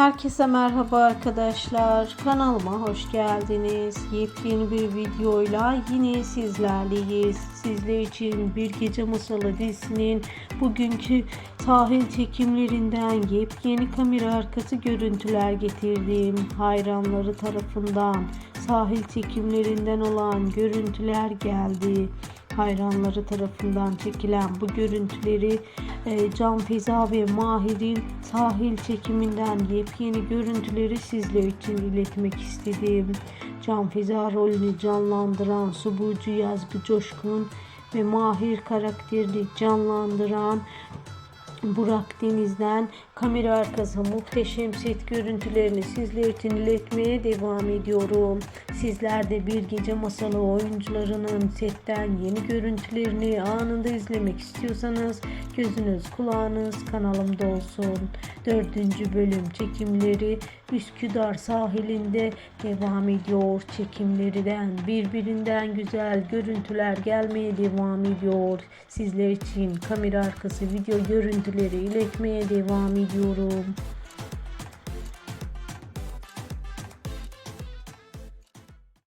Herkese merhaba arkadaşlar. Kanalıma hoş geldiniz. Yepyeni bir videoyla yine sizlerleyiz. Sizler için Bir Gece Masalı dizisinin bugünkü sahil çekimlerinden yepyeni kamera arkası görüntüler getirdim. Hayranları tarafından sahil çekimlerinden olan görüntüler geldi hayranları tarafından çekilen bu görüntüleri e, Can Feza ve Mahir'in sahil çekiminden yepyeni görüntüleri sizler için iletmek istedim. Can Feza rolünü canlandıran Subucu Yazgı Coşkun ve Mahir karakterini canlandıran Burak Deniz'den kamera arkası muhteşem set görüntülerini sizler için iletmeye devam ediyorum. Sizler de bir gece masalı oyuncularının setten yeni görüntülerini anında izlemek istiyorsanız gözünüz kulağınız kanalımda olsun. Dördüncü bölüm çekimleri Üsküdar sahilinde devam ediyor. Çekimlerden birbirinden güzel görüntüler gelmeye devam ediyor. Sizler için kamera arkası video görüntüleri iletmeye devam ediyorum.